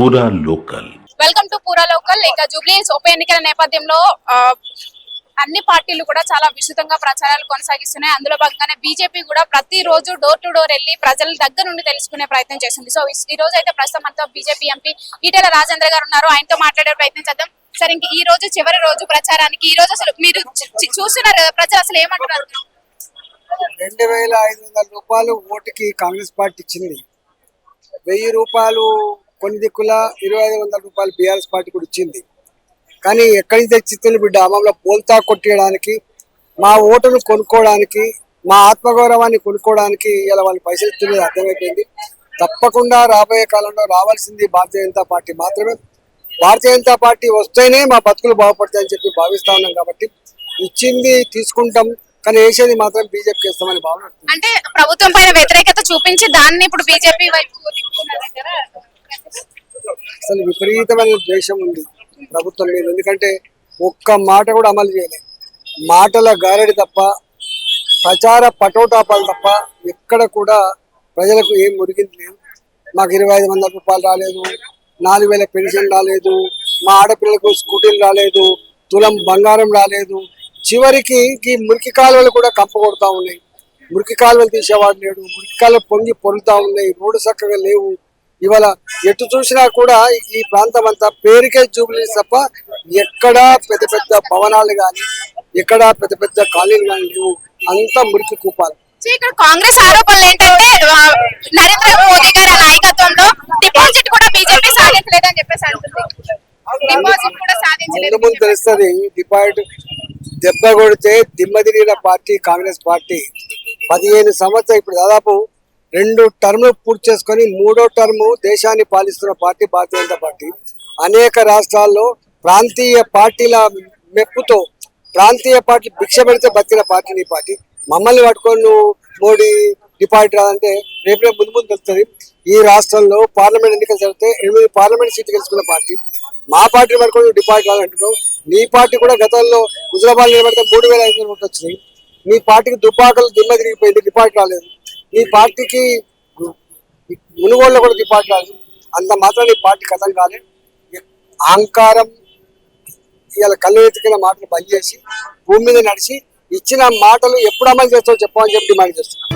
Poora local. Welcome to Poora local ఇక జూబ్లీహిల్స్ ఉప ఎన్నికల నేపథ్యంలో అన్ని పార్టీలు కూడా చాలా విస్తృతంగా ప్రచారాలు కొనసాగిస్తున్నాయి. అందులో భాగంగానే బీజేపీ కూడా ప్రతి రోజు డోర్ టు డోర్ వెళ్ళి ప్రజల దగ్గర నుండి తెలుసుకునే ప్రయత్నం చేస్తుంది. సో ఈ- రోజు అయితే ప్రస్తుతం మనతో బీజేపీ ఎంపీ ఈటెల రాజేంద్ర గారు ఉన్నారు. ఆయనతో మాట్లాడే ప్రయత్నం చేద్దాం. సరే ఇంక ఈ రోజు చివరి రోజు ప్రచారానికి ఈ రోజు అసలు మీరు చూస్తున్నారు కదా ప్రజలు అసలు ఏమంటున్నారు? రెండు వేల ఐదు వందల రూపాయలు ఓటుకి కాంగ్రెస్ పార్టీ ఇచ్చింది. వెయ్యి రూపాయలు కొన్ని దిక్కుల ఇరవై ఐదు వందల రూపాయలు బీఆర్ఎస్ పార్టీ కూడా ఇచ్చింది. కానీ ఎక్కడి నుంచి తెచ్చిస్తుంది బిడ్డ మమ్మల్ని పోల్తా కొట్టేయడానికి మా ఓటును కొనుక్కోవడానికి మా ఆత్మగౌరవాన్ని కొనుక్కోవడానికి ఇలా వాళ్ళు పైసలు ఇస్తున్నది అర్థమైపోయింది. తప్పకుండా రాబోయే కాలంలో రావాల్సింది భారతీయ జనతా పార్టీ మాత్రమే. భారతీయ జనతా పార్టీ వస్తేనే మా బతుకులు బాగుపడతాయని చెప్పి భావిస్తా ఉన్నాం కాబట్టి ఇచ్చింది తీసుకుంటాం కానీ వేసేది మాత్రం బీజేపీకి ఇస్తామని భావన. అంటే ప్రభుత్వం పైన వ్యతిరేకత చూపించి దాన్ని ఇప్పుడు బీజేపీ వైపు అసలు విపరీతమైన ద్వేషం ఉంది ప్రభుత్వం మీద. ఎందుకంటే ఒక్క మాట కూడా అమలు చేయలేదు మాటల గారడి తప్ప ప్రచార పటోటాపాలు తప్ప ఎక్కడ కూడా ప్రజలకు ఏం మురిగింది లేదు. మాకు ఇరవై ఐదు వందల రూపాయలు రాలేదు నాలుగు వేల పెన్షన్ రాలేదు మా ఆడపిల్లలకు స్కూటీలు రాలేదు తులం బంగారం రాలేదు. చివరికి ఈ మురికి కాలువలు కూడా కంపకొడతా ఉన్నాయి. మురికి కాలువలు తీసేవాడు లేడు మురికి కాలువలు పొంగి పొరులుతా ఉన్నాయి రోడ్డు చక్కగా లేవు. ఇవాళ ఎటు చూసినా కూడా ఈ ప్రాంతం అంతా పేరుకే జూబిలీ తప్ప ఎక్కడా పెద్ద పెద్ద భవనాలు కానీ ఎక్కడా పెద్ద పెద్ద కాలనీలు కానీ లేవు. అంతా మురికి కూపాలు. ఇక్కడ కాంగ్రెస్ ఆరోపణలు ఏంటంటే నరేంద్ర మోదీ గారి నాయకత్వంలో డిపాజిట్ కూడా బీజేపీ సాధించలేదని చెప్పేసి అంటుంది. డిపాజిట్ కూడా సాధించలేదు ముందు తెలుస్తుంది డిపాజిట్ దెబ్బ కొడితే దిమ్మ తిరిగిన పార్టీ కాంగ్రెస్ పార్టీ. పదిహేను సంవత్సరాలు ఇప్పుడు దాదాపు రెండు టర్ములు పూర్తి చేసుకొని మూడో టర్ము దేశాన్ని పాలిస్తున్న పార్టీ భారతీయ జనతా పార్టీ. అనేక రాష్ట్రాల్లో ప్రాంతీయ పార్టీల మెప్పుతో ప్రాంతీయ పార్టీ భిక్ష పెడితే బతికిన పార్టీ నీ పార్టీ. మమ్మల్ని పట్టుకొని నువ్వు మోడీ డిపార్ట్ రాదంటే రేపు రేపు ముందు ముందు తెలుస్తుంది. ఈ రాష్ట్రంలో పార్లమెంట్ ఎన్నికలు జరిగితే ఎనిమిది పార్లమెంట్ సీట్లు గెలుచుకున్న పార్టీ. మా పార్టీ పట్టుకొని నువ్వు డిపార్ట్ రాదంటున్నావు. నీ పార్టీ కూడా గతంలో హుజరాబాద్ నిలబడితే మూడు వేల ఐదు వందల ఓట్లు వచ్చినాయి. నీ పార్టీకి దుబ్బాకలు దిమ్మ తిరిగిపోయింది డిపార్ట్ రాలేదు. ఈ పార్టీకి మునుగోళ్ళు కూడా డిపార్ట్ కాదు. అంత మాత్రం ఈ పార్టీ కథం కాదు. అహంకారం ఇవాళ కళ్ళు ఎత్తుకున్న మాటలు బంద్ చేసి భూమి మీద నడిచి ఇచ్చిన మాటలు ఎప్పుడు అమలు చేస్తావు చెప్పమని చెప్పి డిమాండ్ చేస్తున్నాం.